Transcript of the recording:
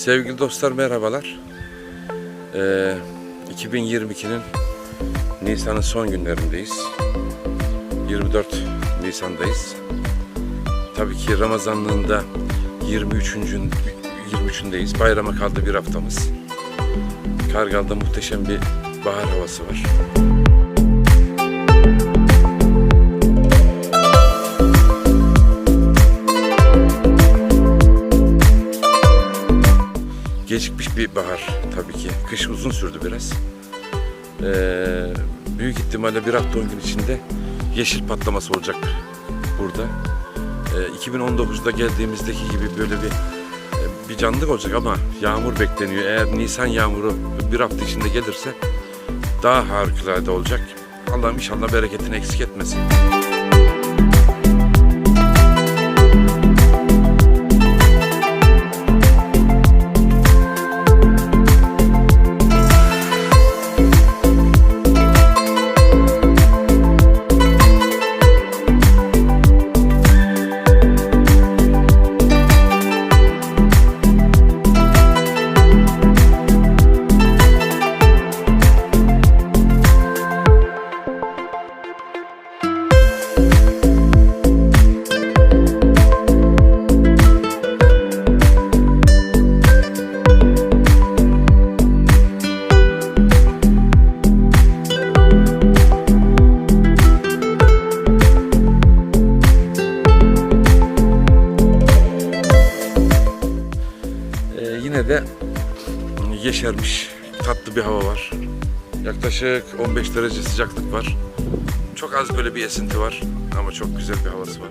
Sevgili dostlar merhabalar. Ee, 2022'nin Nisan'ın son günlerindeyiz. 24 Nisan'dayız. Tabii ki Ramazanlığında 23. 23'ündeyiz. Bayrama kaldı bir haftamız. Kargal'da muhteşem bir bahar havası var. Gecikmiş bir bahar tabii ki. Kış uzun sürdü biraz. Ee, büyük ihtimalle bir hafta on gün içinde yeşil patlaması olacak burada. Ee, 2019'da geldiğimizdeki gibi böyle bir e, bir canlılık olacak ama yağmur bekleniyor. Eğer Nisan yağmuru bir hafta içinde gelirse daha harikulade olacak. Allah'ım inşallah bereketini eksik etmesin. Yine de yeşermiş, tatlı bir hava var. Yaklaşık 15 derece sıcaklık var. Çok az böyle bir esinti var ama çok güzel bir havası var.